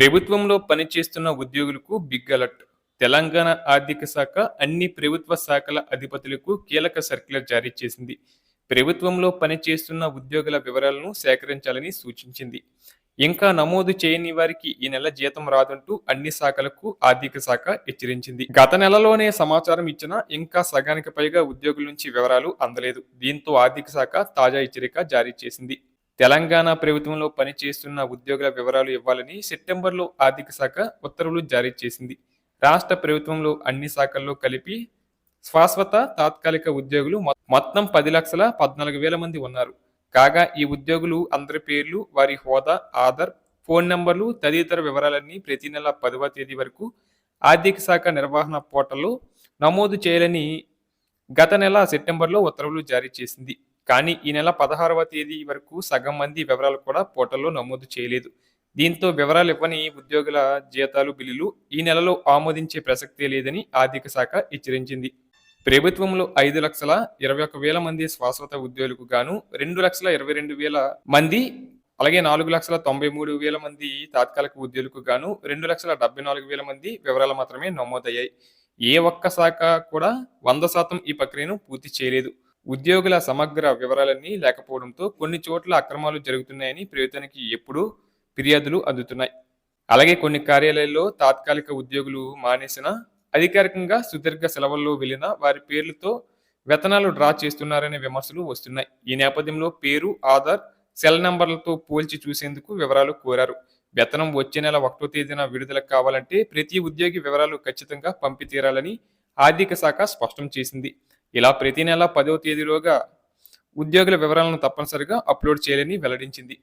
ప్రభుత్వంలో పనిచేస్తున్న ఉద్యోగులకు బిగ్ అలర్ట్. తెలంగాణ ఆర్థిక శాఖ అన్ని ప్రభుత్వ శాఖల అధిపతులకు కీలక సర్క్యులర్ జారీ చేసింది. ప్రభుత్వంలో పనిచేస్తున్న ఉద్యోగుల వివరాలను సేకరించాలని సూచించింది. ఇంకా నమోదు చేయని వారికి ఈ నెల జీతం రాదంటూ అన్ని శాఖలకు ఆర్థిక శాఖ హెచ్చరించింది. గత నెలలోనే సమాచారం ఇచ్చినా ఇంకా సగానికి పైగా ఉద్యోగుల నుంచి వివరాలు అందలేదు. దీంతో ఆర్థిక శాఖ తాజా హెచ్చరిక జారీ చేసింది. తెలంగాణ ప్రభుత్వంలో పనిచేస్తున్న ఉద్యోగుల వివరాలు ఇవ్వాలని సెప్టెంబర్లో ఆర్థిక శాఖ ఉత్తర్వులు జారీ చేసింది. రాష్ట్ర ప్రభుత్వంలో అన్ని శాఖల్లో కలిపి శాశ్వత తాత్కాలిక ఉద్యోగులు మొత్తం పది లక్షల పద్నాలుగు వేల మంది ఉన్నారు. కాగా ఈ ఉద్యోగులు అందరి పేర్లు వారి హోదా ఆధార్ ఫోన్ నంబర్లు తదితర వివరాలన్నీ ప్రతి నెల పదవ తేదీ వరకు ఆర్థిక శాఖ నిర్వహణ పోర్టల్లో నమోదు చేయాలని గత నెల సెప్టెంబర్లో ఉత్తర్వులు జారీ చేసింది. కానీ ఈ నెల పదహారవ తేదీ వరకు సగం మంది వివరాలు కూడా పోర్టల్లో నమోదు చేయలేదు. దీంతో వివరాలు ఇవ్వని ఉద్యోగుల జీతాలు బిల్లులు ఈ నెలలో ఆమోదించే ప్రసక్తే లేదని ఆర్థిక శాఖ హెచ్చరించింది. ప్రభుత్వంలో ఐదు లక్షల ఇరవై ఒక వేల మంది శాశ్వత ఉద్యోగులకు గాను రెండు లక్షల ఇరవై రెండు వేల మంది అలాగే నాలుగు లక్షల తొంభై మూడు వేల మంది తాత్కాలిక ఉద్యోగులకు గాను రెండు లక్షల డెబ్బై నాలుగు వేల మంది వివరాలు మాత్రమే నమోదయ్యాయి. ఏ ఒక్క శాఖ కూడా వంద శాతం ఈ ప్రక్రియను పూర్తి చేయలేదు. ఉద్యోగుల సమగ్ర వివరాలన్నీ లేకపోవడంతో కొన్ని చోట్ల అక్రమాలు జరుగుతున్నాయని ప్రభుత్వానికి ఎప్పుడూ ఫిర్యాదులు అందుతున్నాయి. అలాగే కొన్ని కార్యాలయాల్లో తాత్కాలిక ఉద్యోగులు మానేసిన అధికారికంగా సుదీర్ఘ సెలవుల్లో వెళ్ళిన వారి పేర్లతో వేతనాలు డ్రా చేస్తున్నారనే విమర్శలు వస్తున్నాయి. ఈ నేపథ్యంలో పేరు ఆధార్ సెల్ నంబర్లతో పోల్చి చూసేందుకు వివరాలు కోరారు. వేతనం వచ్చే నెల ఒకటో తేదీన విడుదల కావాలంటే ప్రతి ఉద్యోగి వివరాలు ఖచ్చితంగా పంపి తీరాలని ఆర్థిక శాఖ స్పష్టం చేసింది. ఇలా ప్రతి నెల పదవ తేదీలోగా ఉద్యోగుల వివరాలను తప్పనిసరిగా అప్లోడ్ చేయాలని వెల్లడించింది.